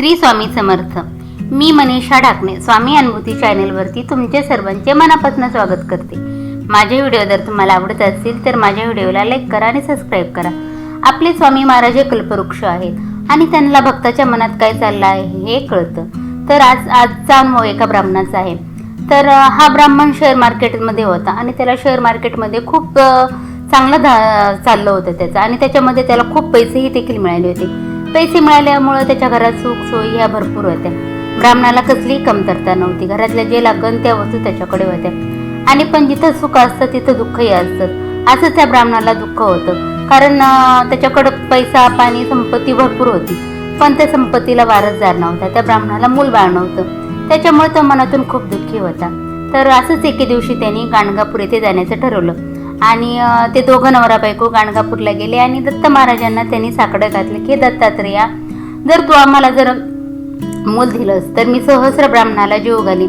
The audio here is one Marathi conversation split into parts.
श्री स्वामी समर्थ. मी मनीषा ढाकणे स्वामी अनुभूती चॅनेलवरती तुमचे सर्वांचे मनापासून स्वागत करते. माझे व्हिडिओ जर तुम्हाला आवडत असतील तर माझ्या व्हिडिओला लाईक करा आणि सबस्क्राईब करा. आपले स्वामी महाराज हे कल्पवृक्ष आहेत आणि त्यांना भक्ताच्या मनात काय चाललं आहे हे कळतं. तर आज आजचा अनुभव एका ब्राह्मणाचा आहे. तर हा ब्राह्मण शेअर मार्केटमध्ये होता आणि त्याला शेअर मार्केटमध्ये खूप चांगलं धा चाललं होतं त्याचं आणि त्याच्यामध्ये त्याला खूप पैसेही देखील मिळाले होते. पैसे मिळाल्यामुळं त्याच्या घरात सुख सोयी ह्या भरपूर होत्या. ब्राह्मणाला कसलीही कमतरता नव्हती. घरातल्या जे लागन त्या वस्तू त्याच्याकडे होत्या. आणि पण जिथं सुख असतं तिथं दुःखही असतं. असं त्या ब्राह्मणाला दुःख होतं. कारण त्याच्याकडं पैसा पाणी संपत्ती भरपूर होती. पण त्या संपत्तीला वारसदार नव्हता. त्या ब्राह्मणाला मूल बाळ नव्हतं. त्याच्यामुळे तो मनातून खूप दुःखी होता. तर असंच एके दिवशी त्यांनी गाणगापूर येथे जाण्याचं ठरवलं. आणि ते दोघं नवरा बायको गाणगापूरला गेले आणि दत्त महाराजांना त्यांनी साकडं घातलं की दत्तात्रेया जर तू आम्हाला जर मूल दिलंस तर मी सहस्र ब्राह्मणाला जीव घाली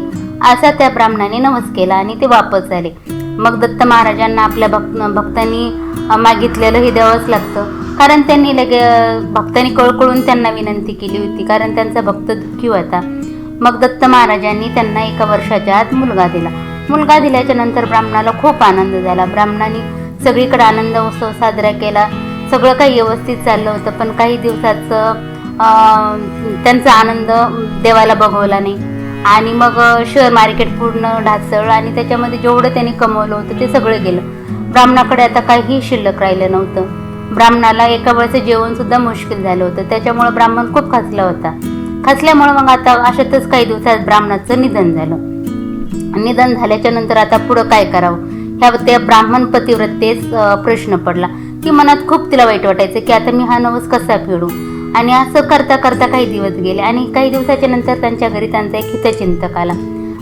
असा त्या ब्राह्मणाने नमस केला आणि ते वापस झाले मग दत्त महाराजांना आपल्या भक्त भक्तांनी मागितलेलं हे द्यावंच लागतं. कारण त्यांनी लगे भक्तांनी कळकळून त्यांना विनंती केली होती कारण त्यांचा भक्त दुःखी होता. मग दत्त महाराजांनी त्यांना एका वर्षाच्या आत मुलगा दिला. मुलगा दिल्याच्या नंतर ब्राह्मणाला खूप आनंद झाला. ब्राह्मणाने सगळीकडे आनंद उत्सव साजरा केला. सगळं काही व्यवस्थित चाललं होतं पण काही दिवसाचं त्यांचा आनंद देवाला बघवला नाही. आणि मग शेअर मार्केट पूर्ण ढासळ आणि त्याच्यामध्ये जेवढं त्यांनी कमवलं होतं ते सगळं गेलं. ब्राह्मणाकडे आता काहीही शिल्लक राहिलं नव्हतं. ब्राह्मणाला एका वेळचं जेवण सुद्धा मुश्किल झालं होतं. त्याच्यामुळं ब्राह्मण खूप खचला होता. खचल्यामुळं मग आता अशातच काही दिवसात ब्राह्मणाचं निधन झालं. निधन झाल्याच्यानंतर आता पुढं काय करावं? ह्या त्या ब्राह्मण पतिव्रतेस प्रश्न पडला. की मनात खूप तिला वाईट वाटायचं की आता मी हा नवस कसा फेडू? आणि असं करता करता काही दिवस गेले आणि काही दिवसाच्या नंतर त्यांच्या घरी त्यांचा एक हितचिंतक आला.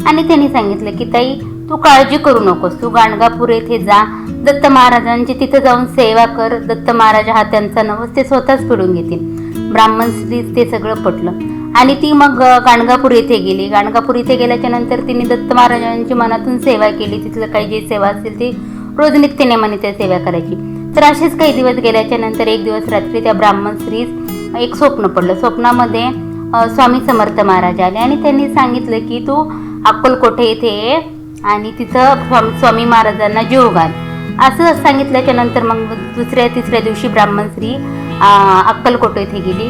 आणि त्यांनी सांगितलं की ताई तू काळजी करू नकोस. तू गाणगापूर येथे जा. दत्त महाराजांची तिथे जाऊन सेवा कर. दत्त महाराज हा त्यांचा नवस ते स्वतःच फेडून घेतील. ब्राह्मण स्त्री ते सगळं पटलं. आणि ती मग गाणगापूर येथे गेली. गाणगापूर इथे गेल्याच्यानंतर तिने दत्त महाराजांची मनातून सेवा केली. तिथलं काही जी सेवा असेल ती रोज नित्यनेमाने त्या सेवा करायची. तर असेच काही दिवस गेल्याच्यानंतर एक दिवस रात्री त्या ब्राह्मण स्त्रीस एक स्वप्न पडलं. स्वप्नामध्ये स्वामी समर्थ महाराज आले आणि त्यांनी सांगितलं की तू अक्कलकोटे येथे ये आणि तिथं स्वामी स्वामी महाराजांना जीव घाल. असं सांगितल्याच्या नंतर मग दुसऱ्या तिसऱ्या दिवशी ब्राह्मण स्त्री अ, अक्कलकोट येथे गेली.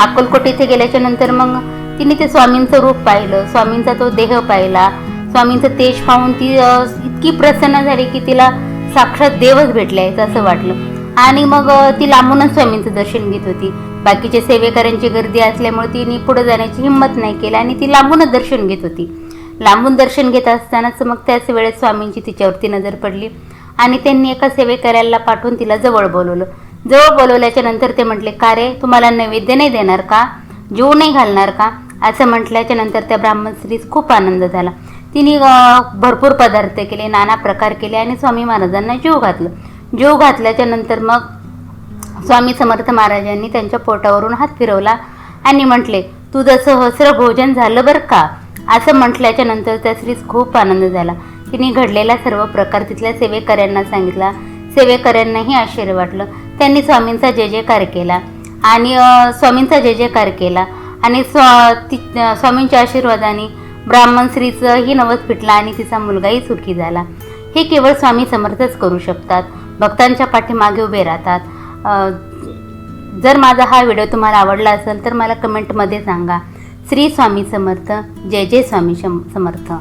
अक्कलकोट इथे गेल्याच्यानंतर मग तिने ते स्वामींचं रूप पाहिलं. स्वामींचा तो देह पाहिला. स्वामींचं तेज पाहून ती इतकी प्रसन्न झाली की तिला साक्षात देवच भेटले आहेत असं वाटलं. आणि मग ती लांबूनच स्वामींचं दर्शन घेत होती. बाकीचे सेवेकऱ्यांची गर्दी असल्यामुळे तिने पुढे जाण्याची हिंमत नाही केली आणि ती लांबूनच दर्शन घेत होती. लांबून दर्शन घेत असतानाच मग त्याच वेळेस स्वामींची तिच्यावरती नजर पडली आणि त्यांनी एका सेवेकऱ्याला पाठवून तिला जवळ बोलवलं. जवळ बोलवल्याच्या नंतर ते म्हटले का रे तुम्हाला नैवेद्य नाही देणार का? जीव नाही घालणार का? असं म्हटल्याच्या नंतर त्या ब्राह्मण स्त्रीस खूप आनंद झाला. तिने भरपूर पदार्थ केले नाना प्रकार केले आणि स्वामी महाराजांना जीव घातलं. जीव घातल्याच्या नंतर मग स्वामी समर्थ महाराजांनी त्यांच्या पोटावरून हात फिरवला आणि म्हटले तुझं सहस्र भोजन झालं बरं का? असं म्हटल्याच्या नंतर त्या स्त्रीस खूप आनंद झाला. तिने घडलेला सर्व प्रकार तिथल्या सेवेकऱ्यांना सांगितला. सेवेकऱ्यांनाही आश्चर्य वाटलं. त्यांनी स्वामींचा जय जयकार केला. आणि स्वामींचा जय जयकार केला. आणि स्वा ति स्वामींच्या आशीर्वादाने ब्राह्मण स्त्रीचंही नवस फिटला आणि तिचा मुलगाही सुखी झाला. हे केवळ स्वामी समर्थच करू शकतात. भक्तांच्या पाठीमागे उभे राहतात. जर माझा हा व्हिडिओ तुम्हाला आवडला असेल तर मला कमेंटमध्ये सांगा. श्री स्वामी समर्थ. जय जय स्वामी शम समर्थ.